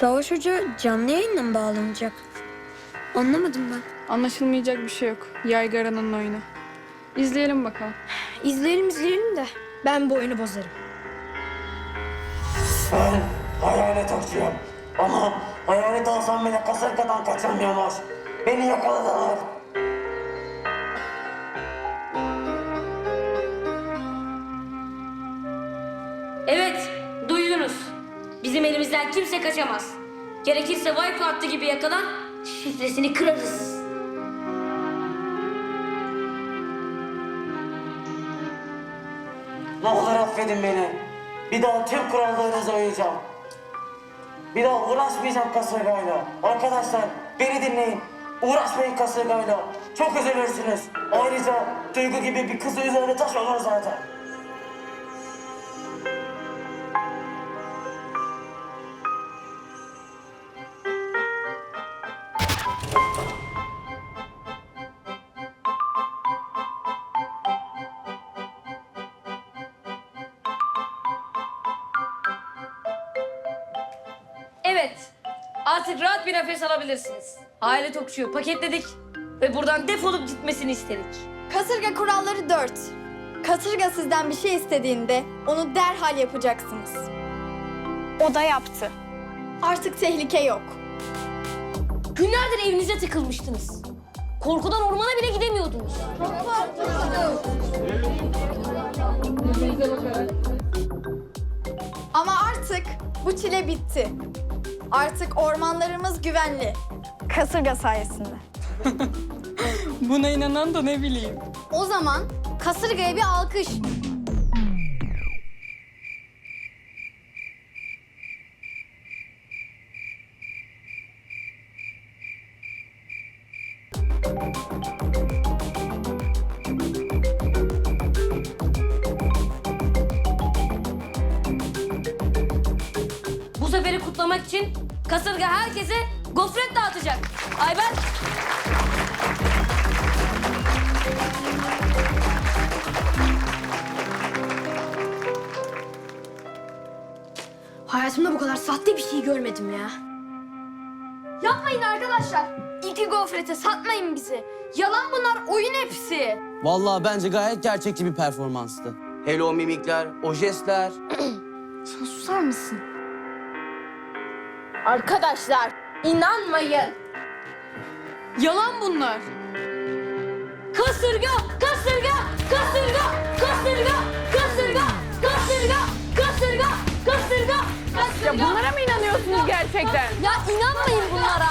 Savaş Hoca canlı yayınla mı bağlanacak? Anlamadım ben. Anlaşılmayacak bir şey yok. Yaygaranın oyunu. İzleyelim bakalım. İzleyelim izleyelim de ben bu oyunu bozarım. Ben hayalet okçuyum. Ama hayalet olsam bile kasırgadan kaçamıyormuş. Beni yakaladılar. Bizim elimizden kimse kaçamaz. Gerekirse wipe hattı gibi yakalan, şifresini kırarız. Ne affedin beni. Bir daha tüm kurallarınıza uyacağım. Bir daha uğraşmayacağım kasırgayla. Arkadaşlar beni dinleyin. Uğraşmayın kasırgayla. Çok üzülürsünüz. Ayrıca Duygu gibi bir kızı üzerine taş olur zaten. Artık rahat bir nefes alabilirsiniz. Aile tokçuyu paketledik ve buradan defolup gitmesini istedik. Kasırga kuralları 4. Kasırga sizden bir şey istediğinde onu derhal yapacaksınız. O da yaptı. Artık tehlike yok. Günlerdir evinize tıkılmıştınız. Korkudan ormana bile gidemiyordunuz. Ama artık bu çile bitti. Artık ormanlarımız güvenli. Kasırga sayesinde. Buna inanan da ne bileyim. O zaman kasırgaya bir alkış. Kutlamak için kasırga herkese gofret dağıtacak. Ayber, Hayatımda bu kadar sahte bir şey görmedim ya. Yapmayın arkadaşlar. İki gofrete satmayın bizi. Yalan bunlar, oyun hepsi. Vallahi bence gayet gerçekçi bir performanstı. Hele o mimikler, o jestler. Susar mısın? Arkadaşlar, inanmayın. Yalan bunlar. kasırga, kasırga, kasırga, kasırga, kasırga, kasırga, kasırga, kasırga, kasırga. Ya bunlara mı inanıyorsunuz gerçekten? Ya inanmayın bunlara.